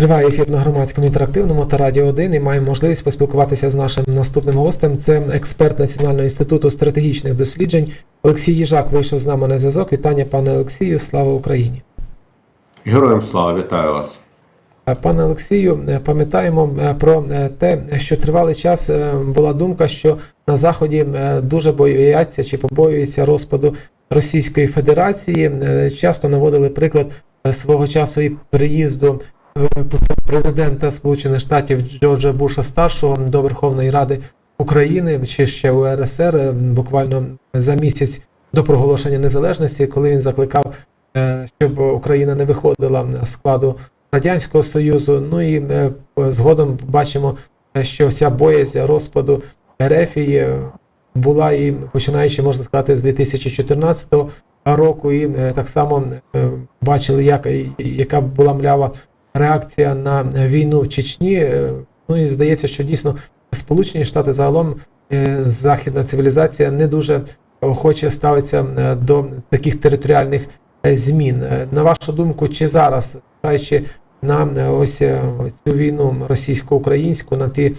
Триває ефір на громадському інтерактивному та радіо 1 і маємо можливість поспілкуватися з нашим наступним гостем. Це експерт Національного інституту стратегічних досліджень Олексій Їжак вийшов з нами на зв'язок. Вітання, пане Олексію. Слава Україні. Героям слава, вітаю вас. Е, Пане Олексію, е, пам'ятаємо е, про те, що тривалий час була думка, що на Заході дуже бояться чи побоюються розпаду Російської Федерації. Часто наводили приклад свого часу і приїзду президента Сполучених Штатів Джорджа Буша старшого до Верховної Ради України чи ще УРСР е, буквально за місяць до проголошення незалежності, коли він закликав, е, щоб Україна не виходила з складу Радянського Союзу. Ну і е, згодом бачимо, е, що ця боязнь розпаду Ерефії е, була і починаючи, можна сказати, з 2014 року, і е, так само е, бачили, як, яка була млява реакція на війну в Чечні. Е, Ну і здається, що дійсно Сполучені Штати загалом е, західна цивілізація не дуже охоче ставиться е, до таких територіальних змін. На вашу думку, чи зараз, зважаючи на ось цю війну російсько-українську, на ті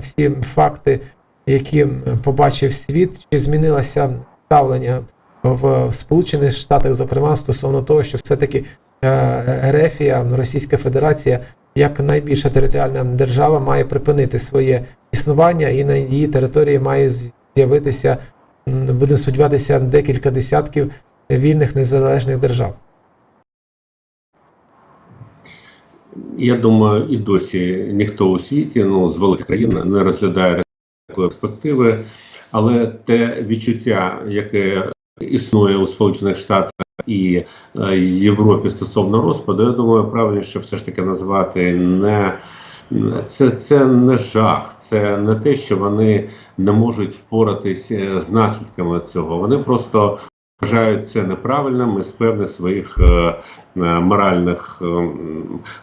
всі факти, які побачив світ, чи змінилося ставлення в Сполучених Штатах, зокрема, стосовно того, що все-таки е, Ерефія, Російська Федерація, як найбільша територіальна держава, має припинити своє існування, і на її території має з'явитися, будемо сподіватися, декілька десятків вільних незалежних держав. Я думаю, і досі ніхто у світі, ну з великих країн не розглядає такої перспективи, але те відчуття, яке існує у Сполучених Штатах і е, Європі стосовно розпаду, я думаю, правильніше все ж таки назвати не це, це не жах, це не те, що вони не можуть впоратись е, з наслідками цього. Вони просто вважають це неправильним із певних своїх е, моральних е,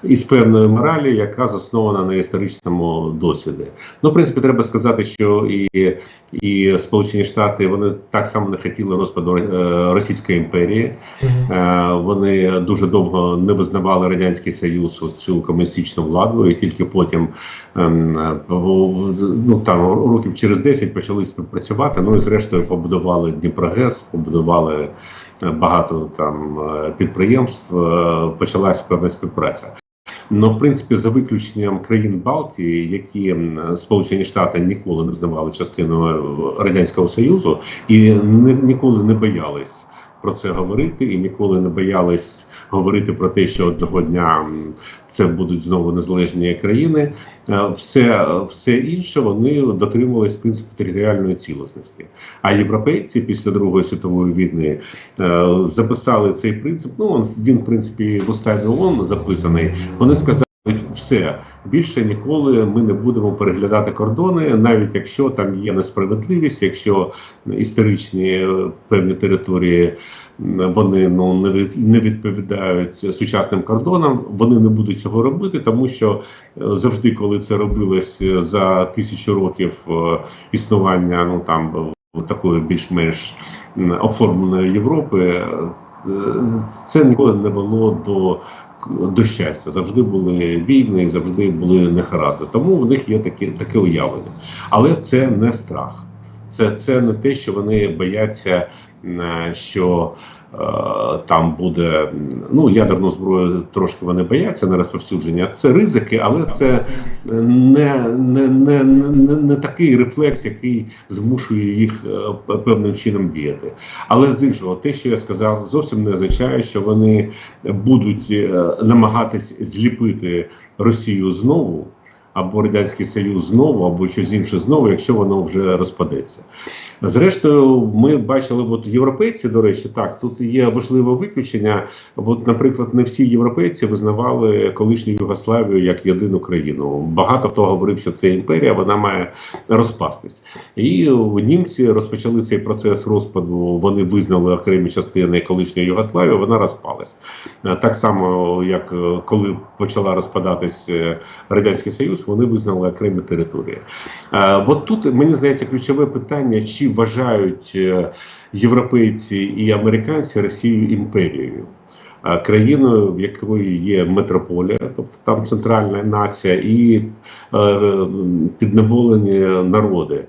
із певної моралі, яка заснована на історичному досвіді. Ну, в принципі, треба сказати, що і, і Сполучені Штати вони так само не хотіли розпаду е, Російської імперії. Е, Вони дуже довго не визнавали радянський союз цю комуністичну владу, і тільки потім ем, е, ну там років через 10 почали співпрацювати. Ну і зрештою побудували Дніпрогес, побудували е, багато там е, підприємств. почалася певна співпраця. Ну, в принципі, за виключенням країн Балтії, які Сполучені Штати ніколи не знавали частиною радянського союзу і не, ніколи не боялись про це говорити, і ніколи не боялись говорити про те, що одного дня це будуть знову незалежні країни. Е, Все, все інше вони дотримувались принципу територіальної цілісності. А європейці після Другої світової війни е, записали цей принцип. Ну він в принципі в уставі ООН записаний. Вони сказали. Все більше ніколи ми не будемо переглядати кордони, навіть якщо там є несправедливість, якщо історичні е, певні території вони ну не від- не відповідають сучасним кордонам. Вони не будуть цього робити, тому що е, завжди, коли це робилось е, за тисячу років існування, ну там такої більш-менш оформленої Європи, це ніколи не було до. До щастя завжди були війни, завжди були нехарази. Тому в них є таке, таке уявлення. Але це не страх, це, це не те, що вони бояться, е, що там буде ну ядерну зброю. Трошки вони бояться на розповсюдження. Це ризики, але це не, не, не, не, не такий рефлекс, який змушує їх е, певним чином діяти. Але з іншого, те, що я сказав, зовсім не означає, що вони будуть е, намагатись зліпити Росію знову. Або радянський союз знову, або щось інше знову, якщо воно вже розпадеться. Зрештою, ми бачили, от європейці, до речі, так тут є важливе виключення. От, наприклад, не всі європейці визнавали колишню Югославію як єдину країну. Багато хто говорив, що це імперія, вона має розпастись. І німці розпочали цей процес розпаду. Вони визнали окремі частини колишньої Югославії, вона розпалась. Е, Так само, як е, коли почала розпадатись е, радянський союз, вони визнали окремі території. От тут мені здається ключове питання: чи вважають е, європейці і американці Росію імперією? країною, в якої є метрополія, тобто там центральна нація, і е, підневолені народи.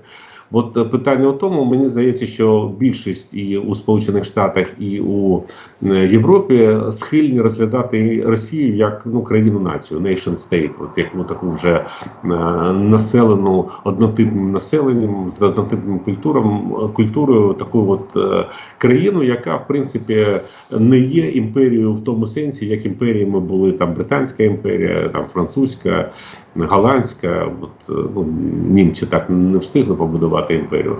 От е, питання у тому, мені здається, що більшість і у Сполучених Штатах, і у е, Європі схильні розглядати Росію як ну країну націю, nation state, от як ну, таку вже е, населену однотипним населенням з однотипним культуром, культурою, таку от країну, яка в принципі не є імперією в тому сенсі, як імперіями були там Британська імперія, там французька, голландська. От, ну, німці так не встигли побудувати імперію.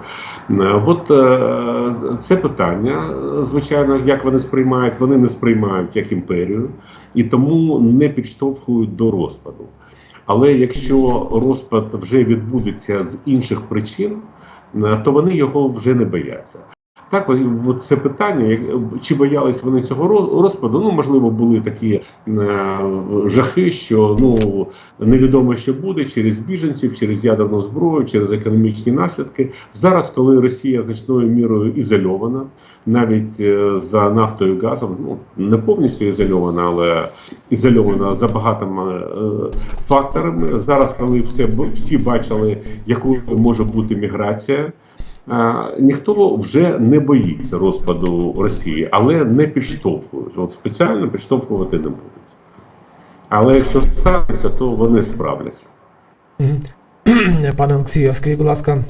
Е, От е, це питання, звичайно, як вони сприймають, вони не сприймають як імперію і тому не підштовхують до розпаду. Але якщо розпад вже відбудеться з інших причин, е, то вони його вже не бояться. Так, от- це питання, чи боялись вони цього ро- розпаду? Ну, можливо, були такі е, жахи, що ну невідомо, що буде через біженців, через ядерну зброю, через економічні наслідки. Зараз, коли Росія значною мірою ізольована, навіть е, за нафтою і газом, ну не повністю ізольована, але ізольована за багатими е, факторами. Зараз, коли все всі бачили, якою може бути міграція. Ніхто вже не боїться розпаду Росії, але не підштовхують. От спеціально підштовхувати не будуть. Але якщо станеться, то вони справляться. Пане Олексію, а скажіть, будь ласка,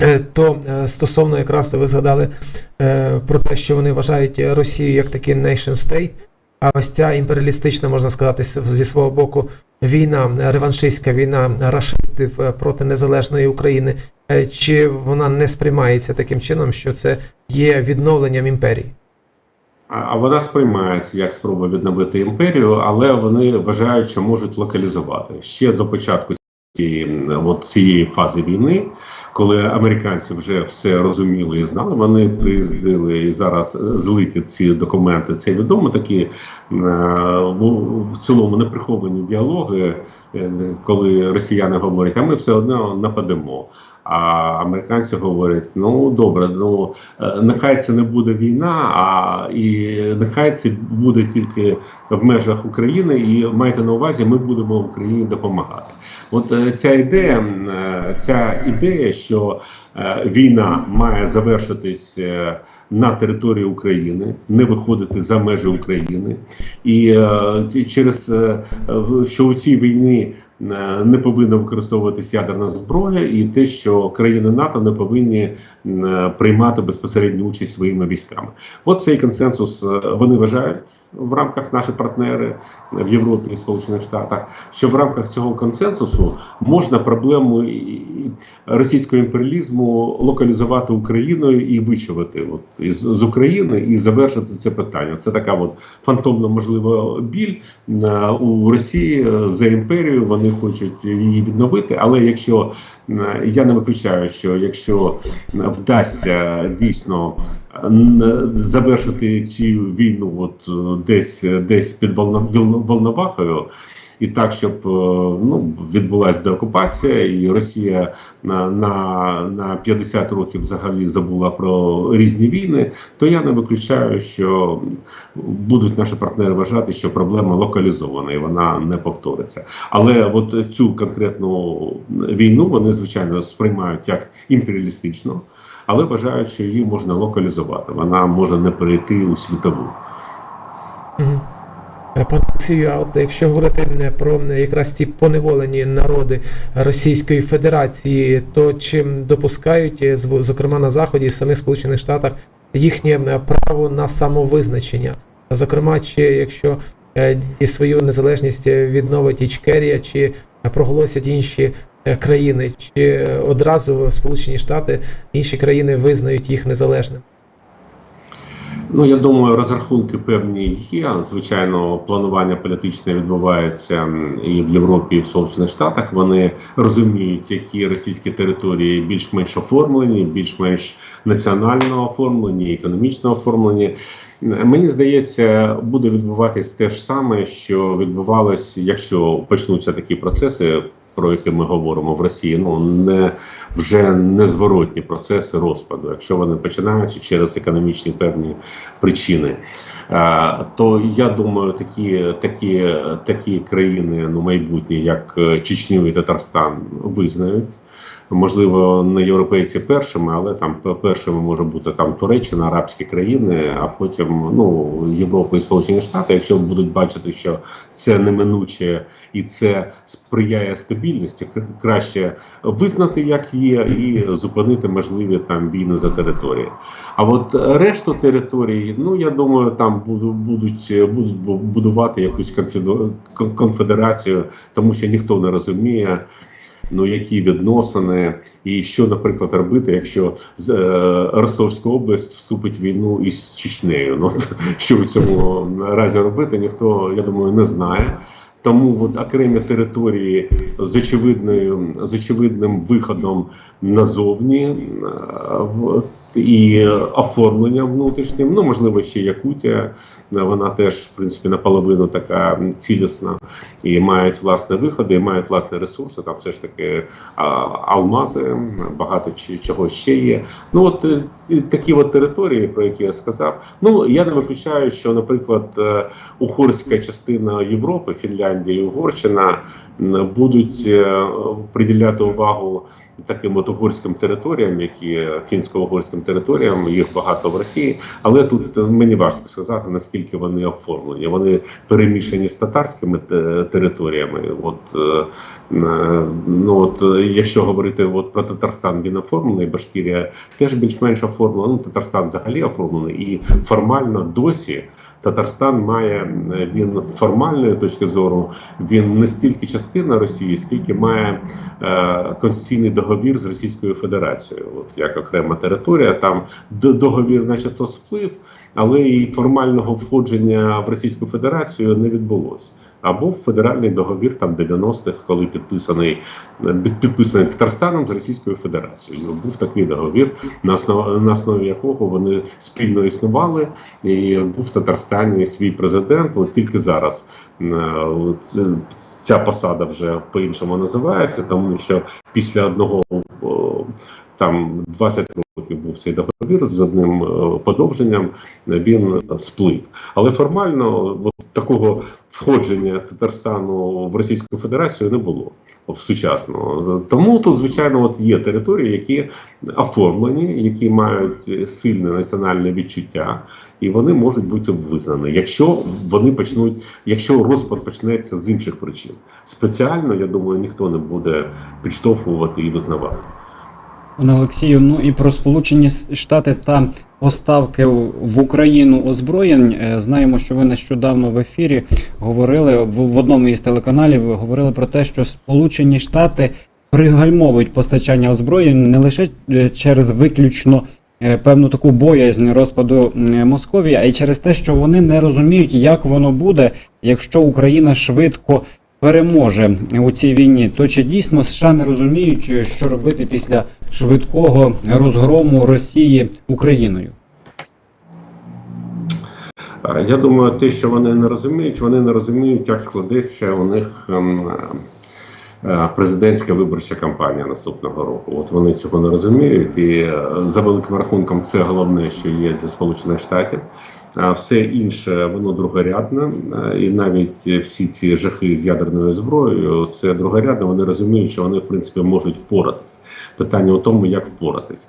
е, то е, стосовно якраз ви згадали е, про те, що вони вважають Росію як такий nation state, а ось ця імперіалістична, можна сказати, зі свого боку, війна, реваншистська війна рашистів проти незалежної України, чи вона не сприймається таким чином, що це є відновленням імперії? А вона сприймається як спроба відновити імперію, але вони вважають, що можуть локалізувати ще до початку цієї, от цієї фази війни, коли американці вже все розуміли і знали. Вони приїздили і зараз злиті ці документи. Це відомо такі е, в- цілому неприховані діалоги, е, коли росіяни говорять, а ми все одно нападемо. А американці говорять: ну добре, ну е, нехай це не буде війна, а і нехай це буде тільки в межах України, і майте на увазі, ми будемо Україні допомагати. От е, ця ідея, е, ця ідея, що війна має завершитись. На території України не виходити за межі України, і через е, що у цій війні не повинна використовуватися ядерна зброя, і те, що країни НАТО не повинні е, приймати безпосередню участь своїми військами. От цей консенсус е, вони вважають в рамках наші партнери в Європі і Сполучених Штатах, що в рамках цього консенсусу можна проблему російського імперіалізму локалізувати Україною і вичувати от із з України і завершити це питання. Це така от фантомна можливо біль е, у Росії е, за імперію. Вони хочуть її відновити. Але якщо е, я не виключаю, що якщо вдасться дійсно завершити цю війну, от е, десь десь під Волно- Волновахою. І так, щоб е, ну відбулася деокупація, і Росія на, на, на 50 років взагалі забула про різні війни, то я не виключаю, що будуть наші партнери вважати, що проблема локалізована і вона не повториться. Але от цю конкретну війну вони звичайно сприймають як імперіалістичну, але вважають, що її можна локалізувати. Вона може не перейти у світову. Е, Пане Олексію, а от якщо говорити про якраз ці поневолені народи Російської Федерації, то чим допускають, е, зокрема на Заході, в самих Сполучених Штатах, їхнє е, право на самовизначення? Зокрема, чи якщо і свою незалежність відновить Ічкерія, чи проголосять інші країни, чи е, одразу Сполучені Штати інші країни визнають їх незалежним? Ну я думаю, розрахунки певні є. Звичайно, планування політичне відбувається і в Європі, і в Сполучених Штатах. Вони розуміють, які російські території більш-менш оформлені, більш-менш національно оформлені, економічно оформлені. Мені здається, буде відбуватись те ж саме, що відбувалось, якщо почнуться такі процеси про які ми говоримо в Росії, ну не вже незворотні процеси розпаду, якщо вони починаються через економічні певні причини. То я думаю, такі, такі, такі країни, ну майбутні, як е, Чечню і Татарстан, визнають. Можливо, не європейці першими, але там першими може бути там Туреччина, арабські країни, а потім ну Європа і Сполучені Штати, якщо будуть бачити, що це неминуче і це сприяє стабільності, краще визнати, як є, і зупинити можливі там війни за території. А от решту територій, ну я думаю, там буду- будуть будуть будувати якусь конфедерацію, тому що ніхто не розуміє. Ну, які відносини, і що, наприклад, робити, якщо е, Ростовська область вступить в війну із Чечнею? Ну що в цьому разі робити, ніхто, я думаю, не знає. Тому от окремі території з очевидною з очевидним виходом назовні е, і оформленням внутрішнім. Ну можливо, ще Якутія. е, Вона теж в принципі наполовину така цілісна і мають власне виходи, і мають власні ресурси. Там все ж таки алмази, багато чого ще є. Ну от е, такі от території, про які я сказав. Ну я не виключаю, що, наприклад, е, угорська частина Європи, Фінляндія і Угорщина будуть е, приділяти увагу. Таким от угорським територіям, які фінсько-угорським територіям, їх багато в Росії, але тут мені важко сказати наскільки вони оформлені. Вони перемішані з татарськими територіями. От е, е, ну от якщо говорити от про Татарстан, він оформлений, Башкірія теж більш-менш оформлена. Ну Татарстан взагалі оформлений, і формально досі. Татарстан має він формальної точки зору, він не стільки частина Росії, скільки має е, конституційний договір з Російською Федерацією, от як окрема територія. Там договір, начебто, сплив, але і формального входження в Російську Федерацію не відбулося. А був федеральний договір там 90-х, коли підписаний підписаний Татарстаном з Російською Федерацією. Був такий договір, на основі, на основі якого вони спільно існували, і був в Татарстані свій президент. От тільки зараз ця посада вже по-іншому називається, тому що після одного там 20 років цей договір з одним е, подовженням, він сплив. Але формально от, такого входження Татарстану в Російську Федерацію не було в сучасного. Тому тут, звичайно, от є території, які оформлені, які мають сильне національне відчуття, і вони можуть бути визнані, якщо вони почнуть, якщо розпад почнеться з інших причин. Спеціально, я думаю, ніхто не буде підштовхувати і визнавати. Пане Олексію, ну і про Сполучені Штати та поставки в Україну озброєнь. Е, Знаємо, що ви нещодавно в ефірі говорили в, в одному із телеканалів. Ви говорили про те, що Сполучені Штати пригальмовують постачання озброєнь не лише е, через виключно е, певну таку боязнь розпаду Московії, а й через те, що вони не розуміють, як воно буде, якщо Україна швидко переможе у цій війні, то чи дійсно США не розуміють, що робити після швидкого розгрому Росії Україною? Я думаю, те, що вони не розуміють, вони не розуміють, як складеться у них ем, е, президентська виборча кампанія наступного року. От вони цього не розуміють, і е, за великим рахунком це головне, що є для Сполучених Штатів. А все інше воно другорядне, Е, і навіть всі ці жахи з ядерною зброєю це другорядне. Вони розуміють, що вони в принципі можуть впоратись. Питання у тому, як впоратись.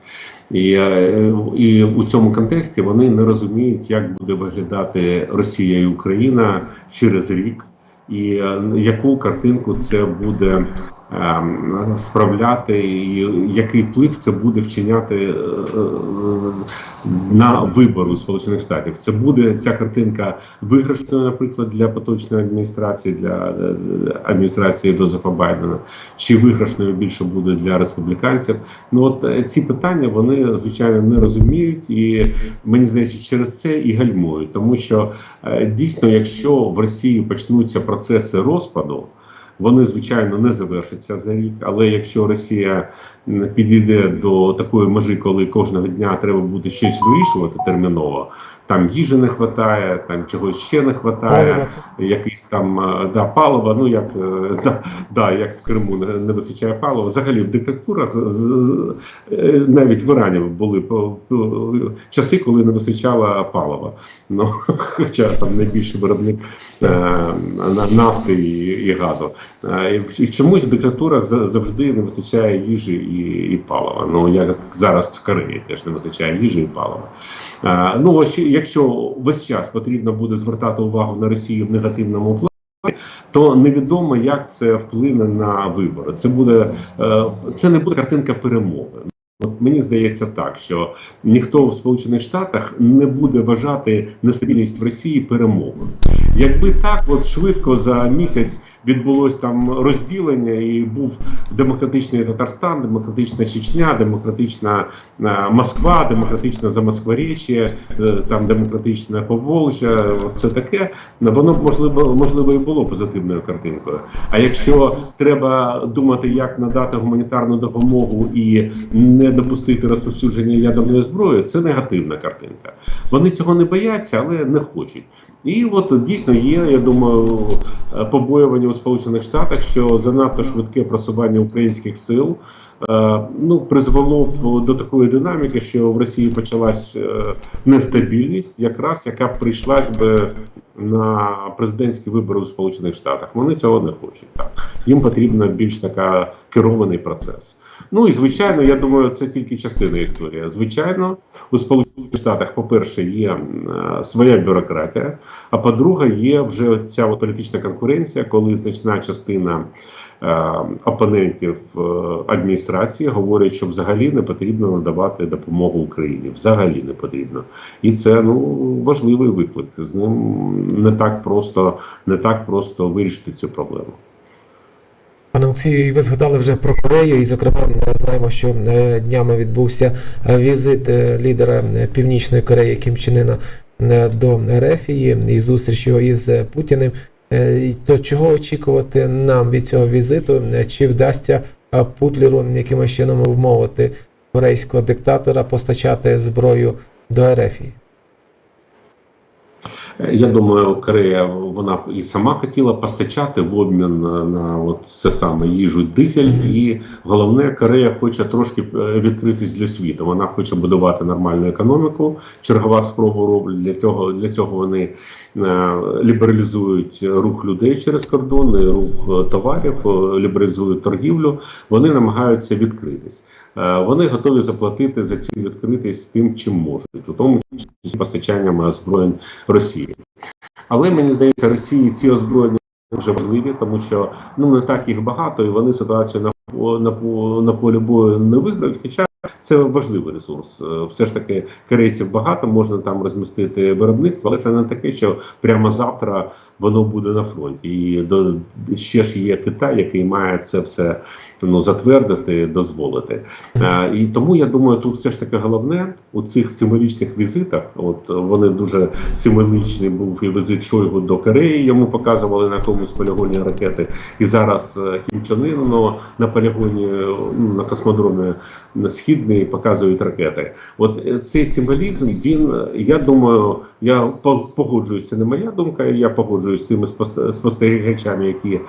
І, е, і у цьому контексті вони не розуміють, як буде виглядати Росія і Україна через рік, і е, яку картинку це буде справляти, і який вплив це буде вчиняти е, на вибору Сполучених Штатів. Це буде ця картинка виграшною, наприклад, для поточної адміністрації, для е, адміністрації Джозефа Байдена, чи виграшною більше буде для республіканців. Ну от е, ці питання вони звичайно не розуміють, і мені здається, через це і гальмують, тому що дійсно, якщо в Росії почнуться процеси розпаду. Вони звичайно не завершаться за рік. Але якщо Росія підійде до такої межі, коли кожного дня треба буде щось вирішувати терміново, там їжі не вистачає, там чогось ще не вистачає якийсь там е, да, палива, ну як, е, да, да, як в Криму не, не вистачає палива. Взагалі в диктатурах е, навіть в Ірані були часи, коли не вистачало палива. Ну, хоча там найбільший виробник нафти і, і газу. І чомусь в диктатурах завжди не вистачає їжі і, палива. Ну як зараз в Кореї теж не вистачає їжі і палива. Е, Ну, ось якщо весь час потрібно буде звертати увагу на Росію в негативному плані, то невідомо, як це вплине на вибори. Це буде е, це не буде картинка перемоги. От мені здається так, що ніхто в Сполучених Штатах не буде вважати нестабільність в Росії перемогою. Якби так, от швидко за місяць відбулось там розділення, і був демократичний Татарстан, демократична Чечня, демократична е, Москва, демократична Замосквореччя, е, там демократична Поволжя, все таке, воно б можливо можливо і було позитивною картинкою. А якщо треба думати, як надати гуманітарну допомогу і не допустити розповсюдження ядерної зброї, це негативна картинка. Вони цього не бояться, але не хочуть. І от дійсно є, я думаю, е, побоювання у Сполучених Штатах, що занадто швидке просування українських сил е, ну, призвело б до такої динаміки, що в Росії почалась е, нестабільність, якраз яка прийшлась би на президентські вибори у Сполучених Штатах. Вони цього не хочуть. Так їм потрібен більш така керований процес. Ну і звичайно, я думаю, це тільки частина історії. Звичайно, у Сполучених Штатах, по-перше, є е, своя бюрократія. А по-друге, є вже ця от політична конкуренція, коли значна частина е, опонентів е, адміністрації говорять, що взагалі не потрібно надавати допомогу Україні. Взагалі не потрібно. І це ну важливий виклик. З ним не так просто, не так просто вирішити цю проблему. Пане ви згадали вже про Корею, і зокрема знаємо, що е, днями відбувся е, візит е, лідера Північної Кореї Кім Чен до Ерефії і зустріч його із Путіним. То чого очікувати нам від цього візиту? Чи вдасться Путлеру якимось чином вмовити корейського диктатора постачати зброю до Ерефії? Я думаю, Корея вона і сама хотіла постачати в обмін на, на от це саме їжу дизель. І головне, Корея хоче трошки е, відкритись для світу. Вона хоче будувати нормальну економіку. Чергова спроба роблять для цього. Для цього вони е, лібералізують рух людей через кордони, рух е, товарів, е, лібералізують торгівлю. Вони намагаються відкритись. Е, Вони готові заплатити за цю відкритість тим, чим можуть, у тому числі постачанням озброєнь Росії. Але мені здається, Росії ці озброєння дуже важливі, тому що ну не так їх багато, і вони ситуацію на на, на полі бою не виграють. Хоча це важливий ресурс. Е, Все ж таки корейців багато, можна там розмістити виробництво, але це не таке, що прямо завтра воно буде на фронті. І до ще ж є Китай, який має це все ну затвердити, дозволити. Е, І тому я думаю, тут все ж таки головне у цих символічних візитах. От вони дуже символічний був і візит Шойгу до Кореї. Йому показували на якомусь полігоні ракети. І зараз е, Кім Ыну на полігоні ну, на космодромі східний показують ракети. От е, цей символізм, він е, я думаю, я по- погоджуюсь, це не моя думка. Я погоджуюсь з тими спостерігачами, які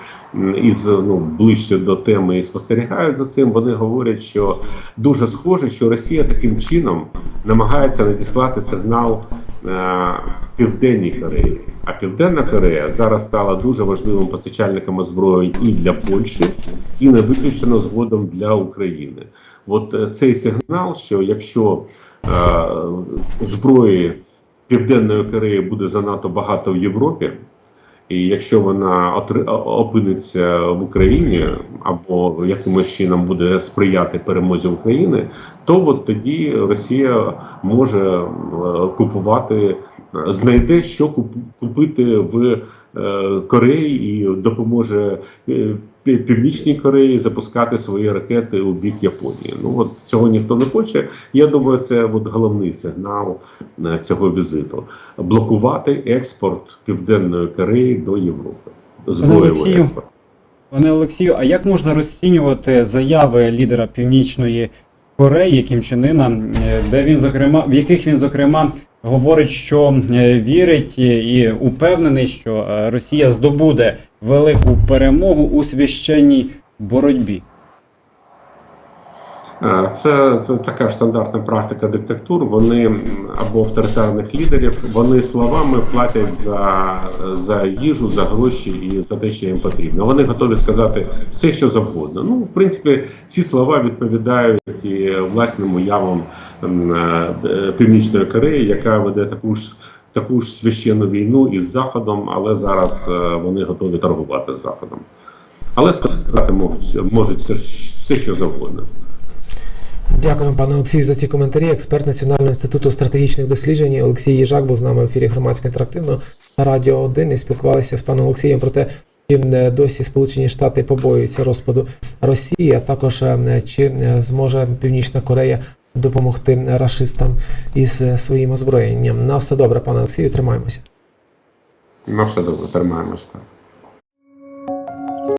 із ну ближче до теми і спостерігають за цим. Вони говорять, що дуже схоже, що Росія таким чином намагається надіслати сигнал е, Південній Кореї. А Південна Корея зараз стала дуже важливим постачальником озброєнь і для Польщі, і не виключено згодом для України. От е, цей сигнал, що якщо е, зброї Південної Кореї буде занадто багато в Європі, і якщо вона опиниться в Україні або якимось чином буде сприяти перемозі України, то от тоді Росія може е, купувати, е, знайде що куп- купити в е, Кореї і допоможе Північній Кореї запускати свої ракети у бік Японії. Ну от цього ніхто не хоче. Я думаю, це от головний сигнал е, цього візиту блокувати експорт Південної Кореї до Європи. Зброєвий експорт. Пане Олексію, а як можна розцінювати заяви лідера Північної Кореї Кім Чен Ына, де він зокрема, в яких він зокрема говорить, що е, вірить і- упевнений, що е, Росія здобуде велику перемогу у священній боротьбі? Е, Це така ж стандартна практика диктатур. Вони або авторитарних лідерів, вони словами платять за, за їжу, за гроші і за те, що їм потрібно. Вони готові сказати все, що завгодно. Ну, в принципі, ці слова відповідають і власним уявам Північної Кореї, яка веде таку ж. Таку ж священну війну із Заходом, але зараз е, вони готові торгувати з Заходом. Але сказати можуть, можуть все, все, що завгодно. Дякуємо, пане Олексію, за ці коментарі. Експерт Національного інституту стратегічних досліджень Олексій Їжак був з нами в ефірі громадського інтерактивного на Радіо 1 і спілкувалися з паном Олексієм про те, чи е, досі Сполучені Штати побоюються розпаду Росії, а також е, чи е, зможе Північна Корея допомогти рашистам із е, своїм озброєнням. На все добре, пане Олексію, тримаємося. На все добре, тримаємося.